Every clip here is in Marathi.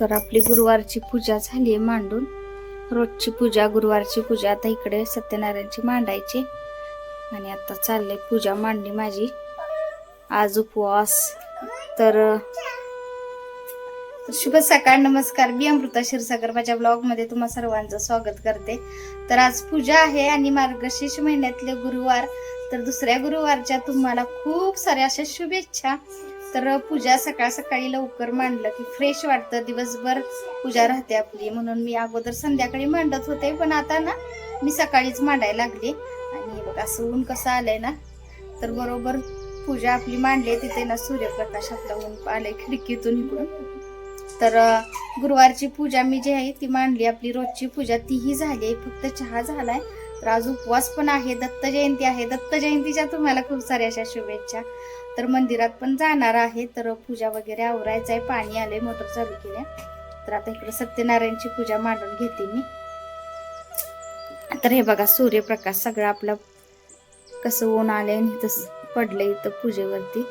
तर आपली गुरुवारची पूजा झाली आहे मांडून. रोजची पूजा गुरुवारची पूजा. आता इकडे सत्यनारायणची मांडायची आणि आता चालले पूजा मांडली माझी. आज उपवास. तर शुभ सकाळ नमस्कार. मी अमृता क्षीरसागर. माझ्या ब्लॉगमध्ये तुम्हा सर्वांचं स्वागत करते. तर आज पूजा आहे आणि मार्गशीर्ष महिन्यातले गुरुवार. तर दुसऱ्या गुरुवारच्या तुम्हाला खूप साऱ्या अशा शुभेच्छा. तर पूजा सकाळ सकाळी लवकर मांडलं की फ्रेश वाटतं. दिवसभर पूजा राहते आपली. म्हणून मी अगोदर संध्याकाळी मांडत होते. पण आता ना मी सकाळीच मांडायला लागले. आणि बघ असं ऊन कसं आलंय ना तर बरोबर पूजा आपली मांडली. तिथे ना सूर्यप्रकाश आपला ऊन आलंय खिडकीतून इकडून. तर गुरुवारची पूजा मी जी आहे ती मांडली. आपली रोजची पूजा तीही झाली आहे. फक्त चहा झालाय. तर आज उपवास पण आहे. दत्त जयंती आहे. दत्त जयंतीच्या तुम्हाला खूप साऱ्या अशा शुभेच्छा. तर मंदिरात पण जाणार आहे. तर पूजा वगैरे आवरायचं आहे. पाणी आले मोटर चालू केल्या. तर आता इकडे सत्यनारायणची पूजा मांडून घेते मी. तर हे बघा सूर्यप्रकाश सगळं आपलं कसं ऊन आलंय आणि इथं पडलंय इथं पूजेवरती.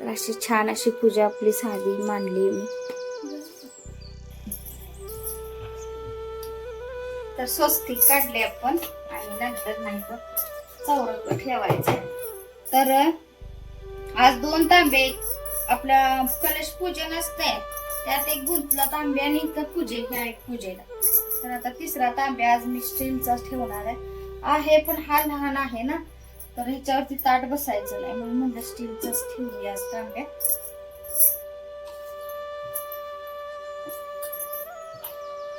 तर अशी छान अशी पूजा आपली साधी मांडली मी. तर स्वस्तिक काढले आपण आणि नंतर नाही तर चौरंग ठेवायचं तर आज दोन तांबे आपल्या कलश पूजन असते त्यात एक गुंतला तांबे आणि इथं पूजे पूजेला. तर आता तिसरा तांबे आज मी स्टीलचा ठेवणार आहे. आहे पण हा लहान आहे ना. तर ह्याच्यावरती ताट बसायचं नाही. म्हणून म्हणलं स्टीलचाच ठेवूया आज तांब्या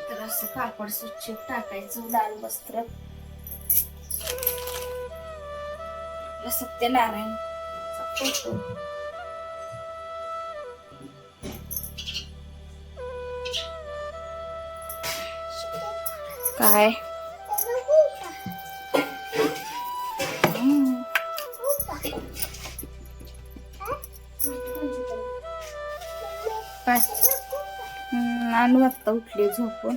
तर असं कापड स्वच्छ टाकायचं लाल वस्त्र. आपला सत्यनारायण. फोटो काय? हम्म. काय? हम्म, आत्ता उठली झोपून.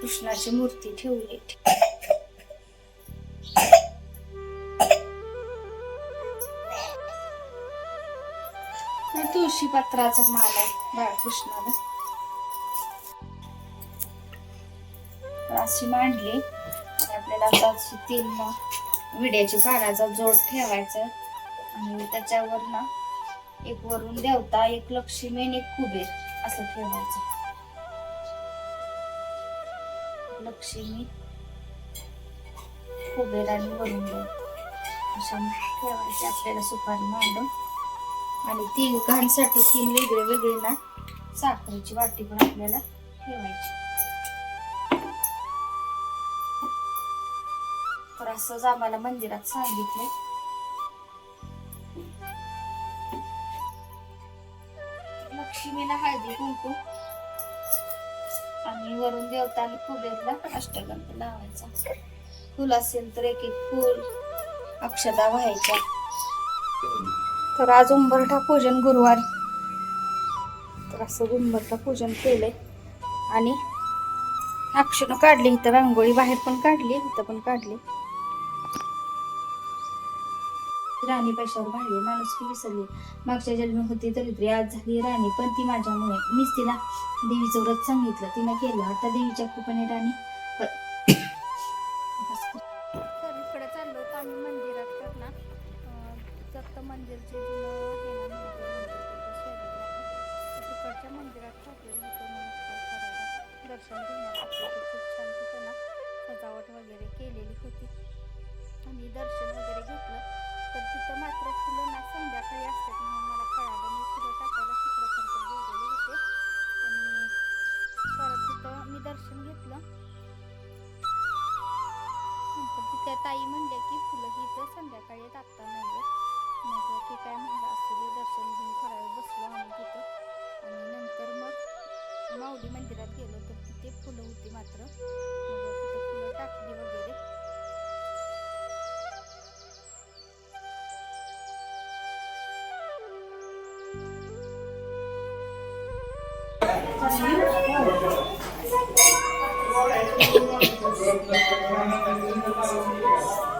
कृष्णाची मूर्ती ठेवली. तुळशी पत्राचा माल आहे बाळकृष्णाला अशी मांडली आपल्याला आता तीन विड्याची पानाचा जोड ठेवायचा आणि त्याच्यावर ना एक वरून देवता एक लक्ष्मी आणि एक कुबेर असं ठेवायचं. लक्ष्मी कुबेर आणि वरून अशा ठेवायचे आपल्याला सुपारी मांडून आणि तीन घाणसाठी तीन वेगळे वेगळे ना साखरेची वाटी पण आपल्याला ठेवायची. तर असंच आम्हाला मंदिरात सांगितलं. लक्ष्मीला हळदी कुंकू. आणि वरून देवताला कुबेरला अष्टगंध लावायचा. फुल असेल तर एक एक फुल अक्षदा व्हायच्या. तर आज उंबरठा पूजन गुरुवार. तर असं उंबरठा पूजन केलंय. आणि अक्षण काढली इथं रांगोळी बाहेर पण काढली इथं पण काढली. राणी पैशावर भाडली माणुसकी विसरली. मागच्या जन्मी होती दरिद्री आज झाली राणी पण ती माझ्यामुळे. मीच तिला देवीचं व्रत सांगितलं. तिनं केलं. आता देवीच्या कृपेने राणी तर संध्याकाळी आत्ता नाही मग की काय म्हणलं असू दर्शन घेऊन थोडा वेळ बसलो आम्ही तिथं. आणि नंतर मग माऊली मंदिरात गेलो तर तिथे फुलं होती मात्र. फुलं टाकली वगैरे.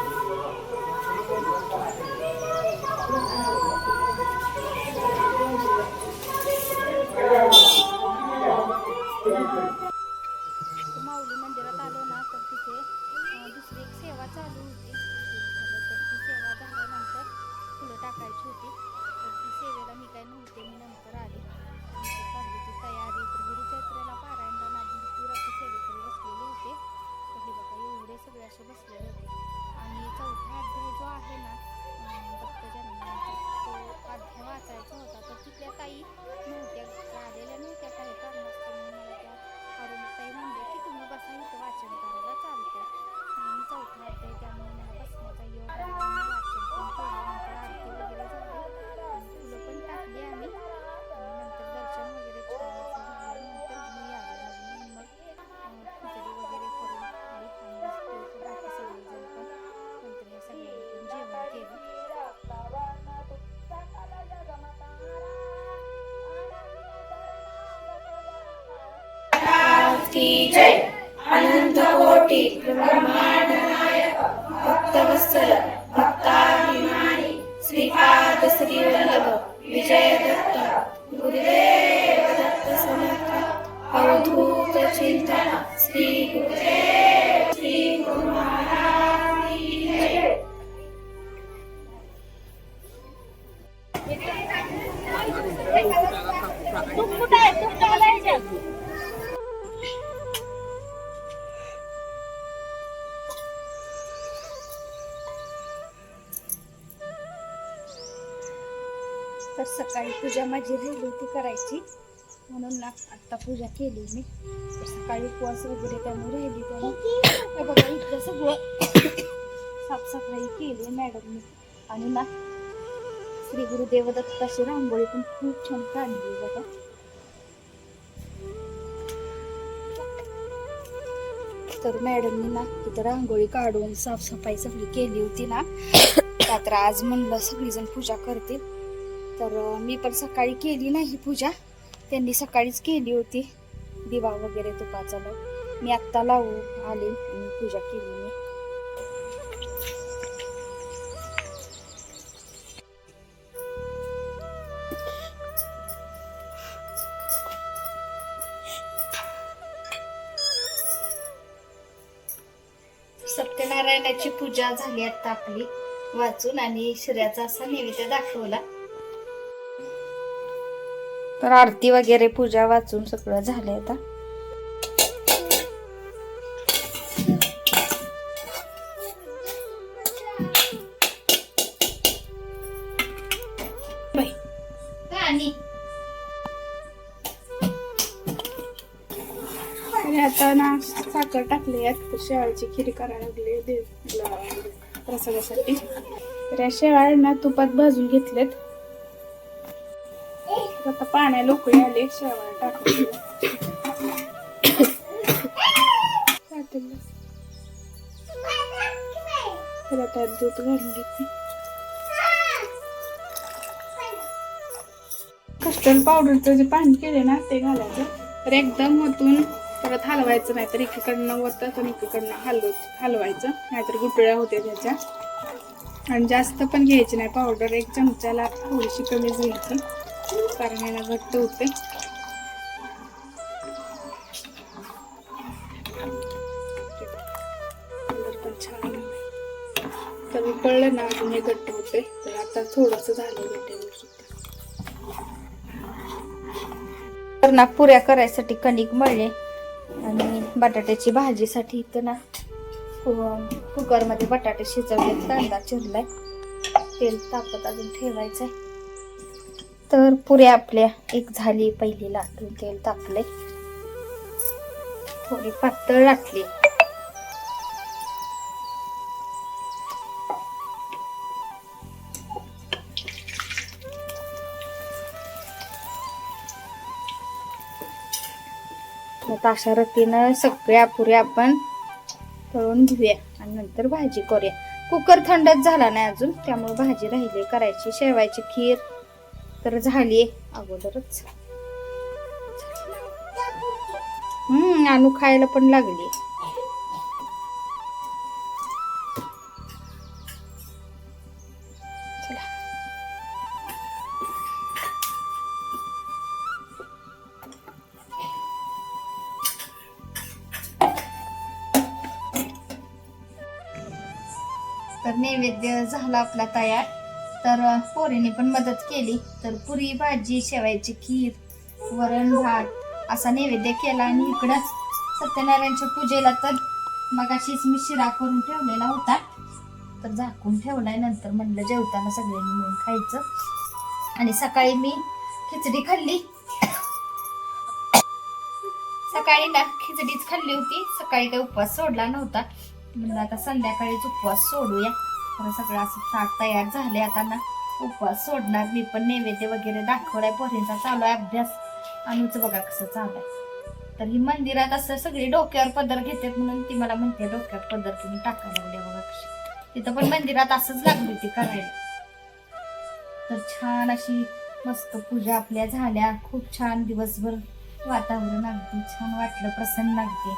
फुलं की जय. अनंत कोटी ब्रह्मांड नायक भक्तवत्सल भक्ताभिमानी श्रीपाद श्रीवल्लभ विजय दत्त गुरुदेव दत्त समर्थ अवधूत चिंतन श्री गुरुदेव श्री गुरु महाराज तर सकाळी पूजा माझी राहिली होती करायची. म्हणून ना आत्ता पूजा केली मी. तर सकाळी उपवास वगैरे त्यामुळे राहिली त्यामुळे बघा इथलं सगळं साफसफाई केली मॅडमनी. आणि ना श्री गुरुदेवदत्ताची रांगोळी पण खूप छान काढली बघा. तर मॅडमनी ना तिथं रांगोळी काढून साफसफाई सगळी केली होती ना. तर आज म्हणलं सगळीजण पूजा करतील. तर मी पण सकाळी केली नाही पूजा. त्यांनी सकाळीच केली होती. दिवा वगैरे तुपाचा लावून मी आत्ता लावू आले आणि पूजा केली मी. सत्यनारायणाची पूजा झाली आता आपली. वाचून आणि शिऱ्याचा असा नैवेद्य दाखवला. तर आरती वगैरे पूजा वाचून सगळं झालं आता. आणि आता ना साखर टाकली आहे. शेवाळची खीर करायला लागली देव प्रसादासाठी. तर या शेवाळ ना तुपात भाजून घेतलेत. आता पाण्या उकळी आले शेवाळ टाकून तर आता दूध घालून घेते. कस्टर्ड पावडरचं जे पाणी केले ना ते घालायचं. तर एकदम ओतून परत हलवायचं नाहीतर एकीकडनं तर आणि एकीकडनं हलव हलवायचं. नाहीतर गुटळ्या होत्या त्याच्या. आणि जास्त पण घ्यायची नाही पावडर एक चमच्याला थोडीशी कमीच घ्यायची कारण याला घट्ट होते. छान तर उकळलं ना अजून हे घट्ट होते. तर आता थोडंसं झालं भेटेल तर ना पुऱ्या करायसाठी कणिक मळले. आणि बटाट्याची भाजीसाठी इथं ना कु- कुकरमध्ये बटाटे शिजवले कांदा चिरलाय. तेल तापत अजून ठेवायचंय. तर पुऱ्या आपल्या. एक झाली पहिली लाटून तेल तापले थोडी पातळ लाटली. आता अशा रतीनं सगळ्या पुऱ्या आपण तळून घेऊया आणि नंतर भाजी करूया. कुकर थंडच झाला नाही अजून त्यामुळे भाजी राहिली. करायची शेवायची खीर. तर झाली अगोदरच. हम्म आणू खायला पण लागली. तर नैवेद्य झाला आपला तयार. तर पोरीने पण मदत केली. तर पुरी भाजी शेवायची खीर वरण भात असा नैवेद्य केला आणि इकडं सत्यनारायणच्या पूजेला तर मगाशीच मी शिरा करून ठेवलेला होता. तर झाकून ठेवलाय. नंतर म्हणलं जेवताना सगळ्यांनी मिळून खायचं. आणि सकाळी मी खिचडी खाल्ली. सकाळी ना खिचडीच खाल्ली होती. सकाळी काही उपवास सोडला नव्हता. म्हणलं आता संध्याकाळीच उपवास सोडूया. खरं सगळं असं ताट तयार झाले आता ना उपवास सोडणार. मी पण नैवेद्य वगैरे दाखवलाय. पोरींचा चालू आहे अभ्यास. अनुच बघा कसं चालू आहे. तर ही मंदिरात असं सगळी डोक्यावर पदर घेतात म्हणून ती मला म्हणते डोक्यावर पदर तुम्ही टाकायला लागले बघा कशी. तिथं पण मंदिरात असंच लागली ती करायला. तर छान अशी मस्त पूजा आपल्या झाल्या. खूप छान दिवसभर वातावरण अगदी छान वाटलं. प्रसन्न अगदी.